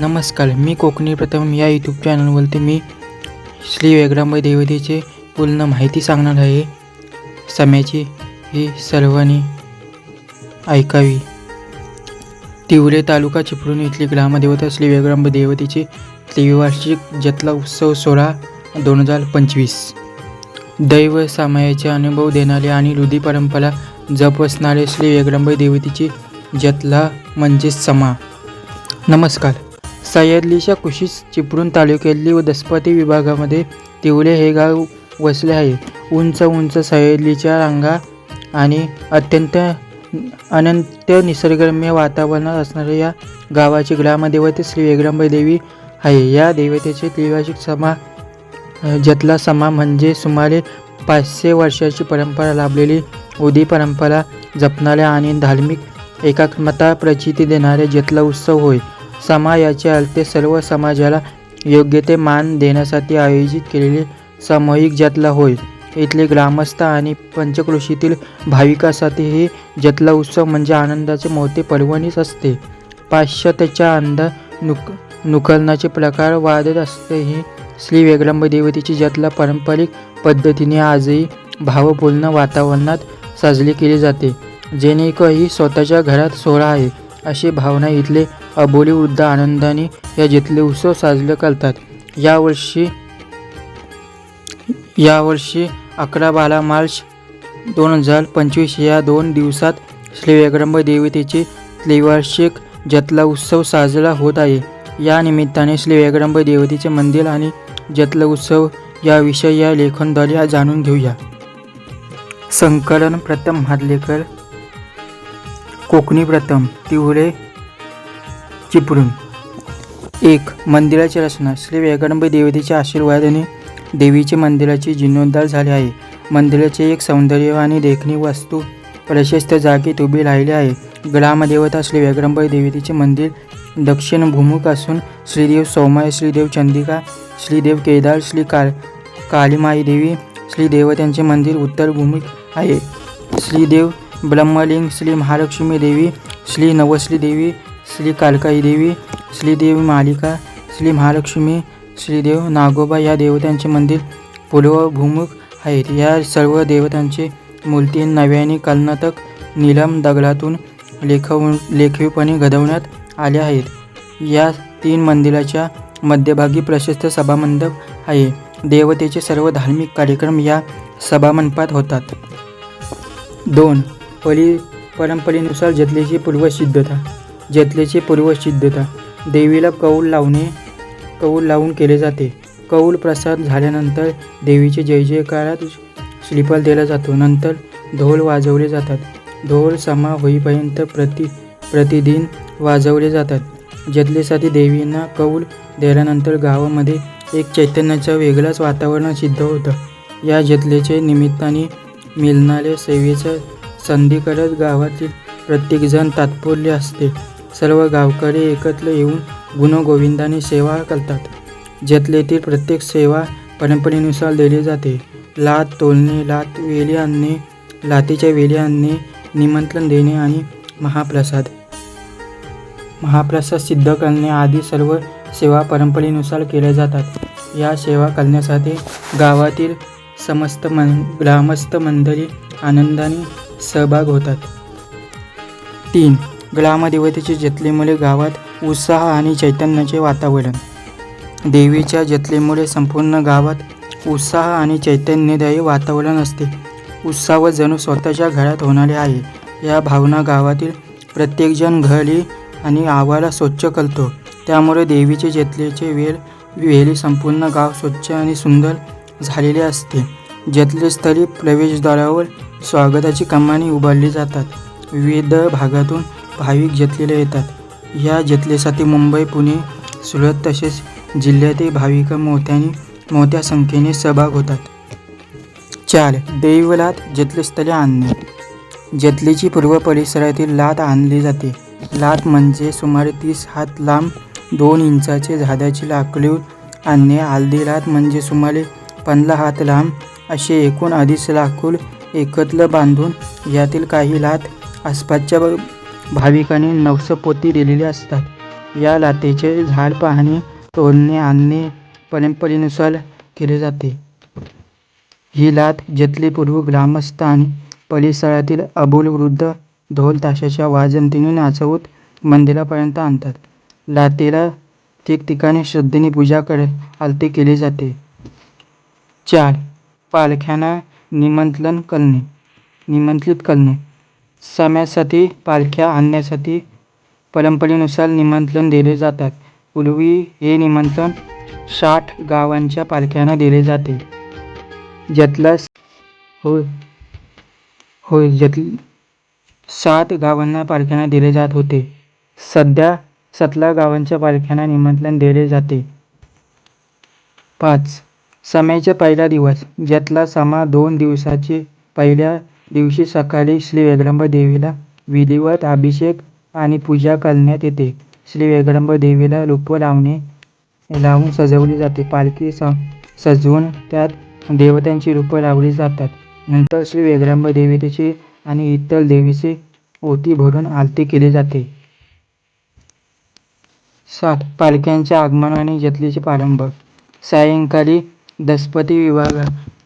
नमस्कार मी कोकणी प्रथम या यूट्यूब चॅनलवरती मी श्री वेगरांबाई देवतेचे पूर्ण माहिती सांगणार आहे. सम्याची ही सर्वांनी ऐकावी. तिवरे तालुका चिपळूण इथली ग्रामदेवता श्री वेगरांबाई देवतेची त्रिवार्षिक जत्रा उत्सव सोहळा दोन हजार पंचवीस. दैव सामायाचे अनुभव देणारे आणि रुधी परंपरा जपसणारे श्री वेगरांबाई देवतेची जत्रा म्हणजे समा. नमस्कार सह्याद्रीच्या कुशीस चिपळूण तालुक्यातली व दसपती विभागामध्ये तिवले हे गाव वसले आहे. उंच उंच सह्याद्रीच्या रांगा आणि अत्यंत अनंत निसर्गरम्य वातावरणात असणाऱ्या या गावाची ग्रामदेवते श्री वेगरांबाई देवी आहे. या देवतेचे त्रिवार्षिक समा जतला समा म्हणजे सुमारे पाचशे वर्षाची परंपरा लाभलेली उदी परंपरा जपणाऱ्या आणि धार्मिक एकात्मता प्रचिती देणारे जतला उत्सव होय. समाजाचे अर्थ सर्व समाजाला योग्य ते मान देण्यासाठी आयोजित केलेले सामूहिक जतला होय. इथले ग्रामस्थ आणि पंचकृषीतील भाविकासाठी हे जतला उत्सव म्हणजे आनंदाचे मोठे पर्वणीच असते. पाश्चात्याच्या अंध नुक नुकलनाचे प्रकार वाढत असतेही श्री वेगरांबाई देवतेची जतला पारंपरिक पद्धतीने आजही भावपूर्ण वातावरणात साजरी केली जाते. जेणेकरी स्वतःच्या घरात सोहळा आहे अशी भावना इथले अबोली वृद्ध आनंदाने या जिथले उत्सव साजरे करतात. यावर्षी यावर्षी अकरा बारा मार्च दोन हजार पंचवीस या दोन दिवसात श्री वेगरांबाई देवतेचे त्रिवार्षिक जतला उत्सव साजरा होत आहे. या निमित्ताने श्री वेगरांबाई देवतेचे मंदिर आणि जतला उत्सव याविषयी या लेखनद्वारे जाणून घेऊया. संकलन प्रथम हादलेकर कोकणी प्रथम तिवरे चिपळूण. एक मंदिराची रचना. श्री वेगरांबाई देवतेच्या आशीर्वादाने देवीचे मंदिराचे जीर्णोद्धार झाले आहे. मंदिराचे एक सौंदर्य आणि देखणी वस्तू प्रशस्त जागेत उभी राहिली आहे. ग्रामदेवता श्री वेगरांबाई देवतेचे मंदिर दक्षिण भूमुख असून श्रीदेव सौमाय श्रीदेव चंदिका श्रीदेव केदार श्री काल कालीमाई देवी श्री देवतांचे मंदिर उत्तर भूमुख आहे. श्रीदेव ब्रह्मलिंग श्री महालक्ष्मी देवी श्री नवश्री देवी श्री कालकाई देवी श्रीदेवी मालिका श्री महालक्ष्मी श्रीदेव नागोबा या देवतांचे मंदिर पूर्वभूमुख आहेत. या सर्व देवतांचे मूर्ती नव्याने कर्नाटक नीलम दगडातून लेखव लेखीवपणे घडवण्यात आल्या आहेत. या तीन मंदिराच्या मध्यभागी प्रशस्त सभामंडप आहे. देवतेचे सर्व धार्मिक कार्यक्रम या सभामंडपात होतात. दोन पली परंपरेनुसार जतलेची पूर्वसिद्धता जतलेची पूर्वसिद्धता. देवीला कौल लावणे कौल लावून केले जाते. कौल प्रसाद झाल्यानंतर देवीचे जय जयकारात श्रीफल दिला जातो. नंतर ढोल वाजवले जातात. ढोल समा होईपर्यंत प्रति प्रतिदिन वाजवले जातात. जतलेसाठी देवींना कौल दिल्यानंतर गावामध्ये एक चैतन्याचं वेगळंच वातावरण सिद्ध होतं. या जतलेचे निमित्ताने मिळणाऱ्या सेवेचं संधी करत गावातील प्रत्येकजण तात्पर्य असते. सर्व गावकरी एकत्र येऊन गुणगोविंदाने सेवा करतात जतलेतील प्रत्येक सेवा परंपरेनुसार दिली जाते. लात तोलणे लात वेली आणणे लातीच्या वेली आणणे निमंत्रण देणे आणि महाप्रसाद. महाप्रसाद सिद्ध करणे आदी सर्व सेवा परंपरेनुसार केल्या जातात. या सेवा करण्यासाठी गावातील समस्त मन ग्रामस्थ मंडळी आनंदाने सहभाग होतात. तीन ग्रामदेवतेचे जतलेमुळे गावात उत्साह आणि चैतन्याचे वातावरण. देवीच्या जतलेमुळे संपूर्ण गावात उत्साह आणि चैतन्यदायी वातावरण असते. उत्साह जणू स्वतःच्या घरात होणारे आहे. या भावना गावातील प्रत्येकजण घरी आणि आवाला स्वच्छ करतो. त्यामुळे देवीचे जतलेचे वेळ वेळी संपूर्ण गाव स्वच्छ आणि सुंदर झालेले असते. जतलेस्थळी प्रवेशद्वारावर स्वागताची कमानी उभारली जातात. विविध भागातून भाविक जतलेले येतात. या जतलेसाठी मुंबई पुणे सुरत तसेच जिल्ह्यातील भाविक मोठ्याने मोठ्या संख्येने सहभाग होतात. चार देवलात जतलेस्थळी आणणे. जतलेची पूर्व परिसरातील लात आणली जाते. लात म्हणजे सुमारे तीस हात लांब दोन इंचाचे झाडाची लाकडी आणणे. हल्दी लात म्हणजे सुमारे पंधरा हात लांब असे एकूण अडीच लाकूड एकत्र बांधून यातील काही लात आसपासच्या भाविकांनी नवसपोती दिलेली असतात. या लातेचे झाड पाहणे तोडणे आणणे परंपरेनुसार केले जाते. ही लाट जतले पूर्व ग्रामस्थ आणि परिसरातील अबोलवृद्ध ढोल ताशाच्या वाजंतीने नाचवत मंदिरापर्यंत आणतात. लातेला ठिकठिकाणी श्रद्धेने पूजा कर आरती केली जाते. चार. पालख्यांना निमंत्रण करणे. निमंत्रित करणे. सम्यासाठी पालख्या आणण्यासाठी परंपरेनुसार निमंत्रण दिले जातात. पूर्वी हे निमंत्रण साठ गावांच्या पालख्यांना दिले जाते. ज्यातला होय होय हो, ज्यात सात गावांना पालख्यांना दिले जात होते. सध्या सतरा गावांच्या पालख्यांना निमंत्रण दिले जाते. पाच समाईचा पहिला दिवस ज्यातला समा दोन दिवसाचे पहिल्या दिवशी सकाळी श्री वेगडंबा देवीला विधिवत अभिषेक आणि पूजा करण्यात येते. श्री वेगडंबा देवीला रूप लावणे लावून सजवली जाते. पालखी स सजवून त्यात देवतांची रूपं लावली जातात. नंतर श्री वेगडंबा देवीची आणि इतर देवीची ओटी भरून आरती केली जाते. सात पालख्यांच्या आगमन आणि जतलीचे प्रारंभ. सायंकाळी दसपती विभाग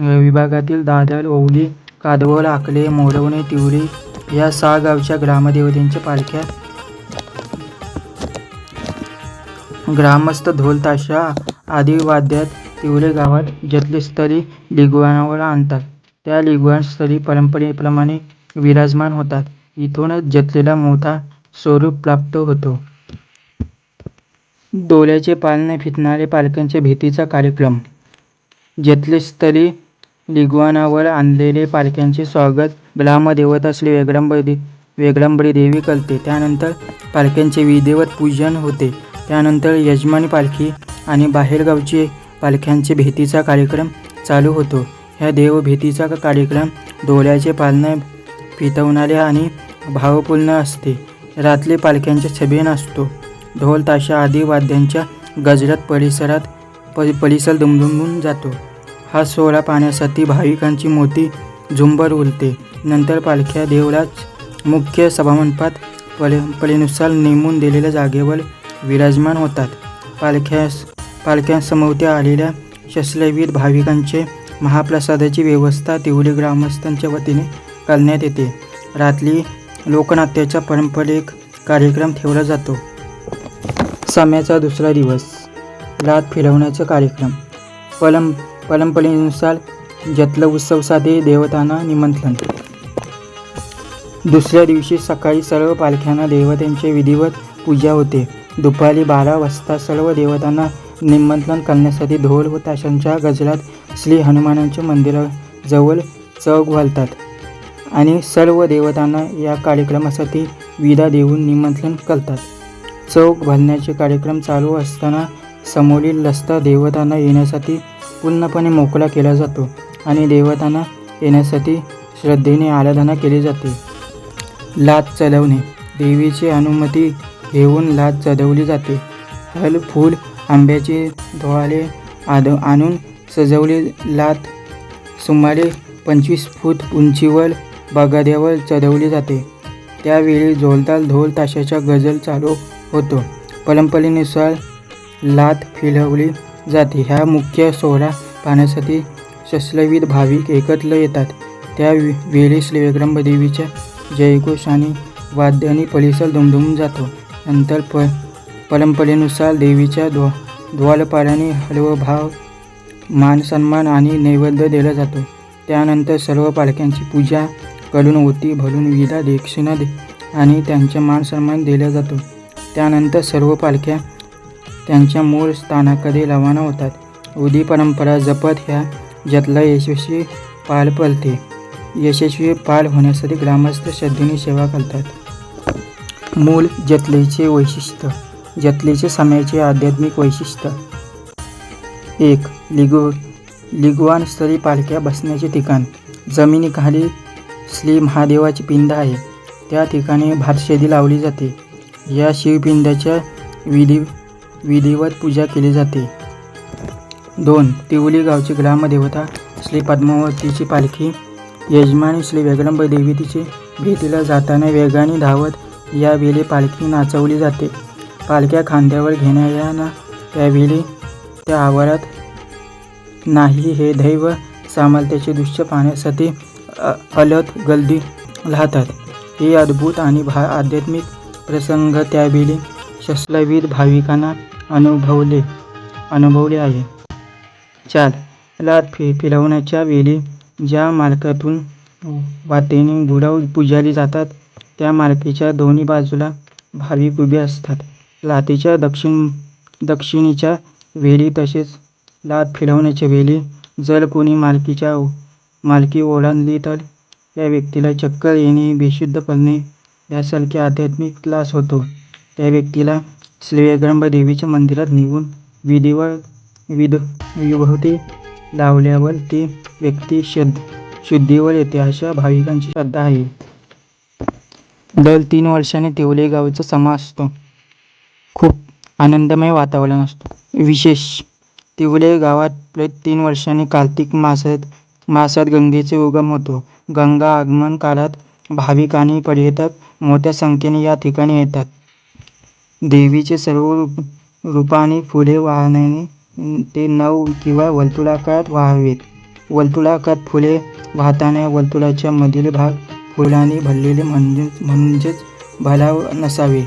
विभागातील दादर ओवली कादवल आकले मोरवणे तिवरी या सहा गावच्या ग्रामदेवतेंच्या पालख्या. ग्रामस्थ ढोल ताशा आदी वाद्यात तिवरे गावात जतलीस्थळी लिगवानावर आणतात. त्या लिगवानस्थळी परंपरेप्रमाणे विराजमान होतात. इथूनच जतलेला मोठा स्वरूप प्राप्त होतो. डोळ्याचे पालने फिटणारे पालकांच्या भीतीचा कार्यक्रम. जतलेस्थळी लिगवानावर आणलेले पालख्यांचे स्वागत ग्रामदेवता श्री वेगडंबरी वेगडंबरी देवी करते. त्यानंतर पालख्यांचे विधिवत पूजन होते. त्यानंतर यजमानी पालखी आणि बाहेरगावचे पालख्यांचे भेटीचा कार्यक्रम चालू होतो. ह्या देवभेटीचा कार्यक्रम डोळ्याचे पालने फितवणारे आणि भावपूर्ण असते. रात्री पालख्यांच्या छबीन असतो ढोल ताशा आदी वाद्यांच्या गजरात परिसरात परिसर दुमदुमून जातो. हा सोहळा पाहण्यासाठी भाविकांची मोठी झुंबर उरते नंतर पालख्या देवळाच मुख्य सभामंडपात पळेनुसार नेमून दिलेल्या जागेवर विराजमान होतात. पालख्यास पालख्यांसमोर आलेल्या शस्त्रवीर भाविकांचे महाप्रसादाची व्यवस्था तिवरी ग्रामस्थांच्या वतीने करण्यात येते. रात्री लोकनाट्याचा पारंपरिक कार्यक्रम ठेवला जातो. सम्याचा दुसरा दिवस. रात फिरवण्याचा कार्यक्रम. पलं परंपरेनुसार जतला उत्सवसाठी देवतांना निमंत्रण. दुसऱ्या दिवशी सकाळी सर्व पालख्यांना देवतांचे विधिवत पूजा होते. दुपारी बारा वाजता सर्व देवतांना निमंत्रण करण्यासाठी ढोल व ताशांच्या गजरात श्री हनुमानांच्या मंदिराजवळ चौक घालतात आणि सर्व देवतांना या कार्यक्रमासाठी विदा देऊन निमंत्रण करतात. चौक भरण्याचे कार्यक्रम चालू असताना समोरील रस्ता देवतांना येण्यासाठी पूर्णपणे मोकळा केला जातो आणि देवतांना येण्यासाठी श्रद्धेने आराधना केली जाते. लाद चढवणे. देवीची अनुमती घेऊन लाद चढवली जाते. फल फूल आंब्याचे डोहाळे आद आणून सजवली लात. सुमारे पंचवीस फूट उंचीवर बगाद्यावर चढवली जाते. त्यावेळी जोरदार ढोल ताशाचा गजल चालू होतो. परंपरेनुसार लात फिरवली जाते. ह्या मुख्य सोहळा पाहण्यासाठी शस्त्रविध भाविक एकत्र येतात. त्या वेळेस श्री देवीच्या जयघोष आणि वाद्याने परिसर दुमधुमून जातो. नंतर प परंपरेनुसार देवीच्या द्वा द्वालपाराने हलवभाव मान सन्मान आणि नैवेद्य दिला जातो. त्यानंतर सर्व पालख्यांची पूजा करून ओती भरून विधा दक्षिणा दे आणि त्यांचा मान सन्मान दिला जातो. त्यानंतर सर्व पालख्या त्यांच्या मूळ स्थानाकडे रवाना होतात. उदी परंपरा जपत ह्या जतला यशस्वी पाल पलते. यशस्वी पाल होण्यासाठी ग्रामस्थ श्रद्धेने सेवा करतात. मूल जतलेचे वैशिष्ट्य जतलेचे समयाचे आध्यात्मिक वैशिष्ट्य. एक लिगो लिगवान स्तरी पालख्या बसण्याचे ठिकाण. जमिनीखाली श्री महादेवाची पिंड आहे. त्या ठिकाणी भातशेदी लावली जाते. या शिवपिंडाच्या विधी विधिवत पूजा केली जाते. दोन तिवली गावची ग्रामदेवता श्री पद्मावतीची पालखी. यजमानी श्री वेगडंब देवी तिचे भेटीला जाताना वेगाने धावत या वेळी पालखी नाचवली जाते. पालख्या खांद्यावर घेणाऱ्यांना त्यावेळी त्या आवारात नाही हे दैव सामर्थ्याचे दृश्य पाहण्यासाठी अलत गल्दी राहतात. हे अद्भुत आणि भा आध्यात्मिक प्रसंग त्यावेळी शस्त्रविद भाविकांना अनुभवले. अनुभवले आहे. चार लात फि फिरवण्याच्या वेळी ज्या मार्गातून वाटेने बुडाव पुजारी जातात त्या मार्गाच्या दोन्ही बाजूला भाविक उभे असतात. लातीच्या दक्षिण दक्षिणेच्या वेळी तसेच लात फिरवण्याच्या वेळी जर कोणी मालकीच्या मालकी ओलांडली तर त्या व्यक्तीला चक्कर येणे बेशुद्ध पडणे यासारखे आध्यात्मिक त्रास होतो. त्या व्यक्तीला श्री देवीच्या मंदिरात निघून विधीवर विध विभूती लावल्यावर ती व्यक्ती शुद्ध शुद्धीवर येते अशा भाविकांची श्रद्धा आहे. दर तीन वर्षांनी तिवले गावचा समा असतो. खूप आनंदमय वातावरण असतो. विशेष तिवले गावात तीन वर्षांनी कार्तिक मासात मासात गंगेचे उगम होतो. गंगा आगमन काळात भाविक आणि पर्यटक मोठ्या संख्येने या ठिकाणी येतात. देवीचे सर्व रूप रूपाने फुले वाहण्याने ते नऊ किंवा वर्तुळाकारात व्हावेत. वर्तुळाकार फुले वाहताना वर्तुळाच्या मधील भाग फुलांनी भरलेले म्हणजे म्हणजेच भराव नसावे.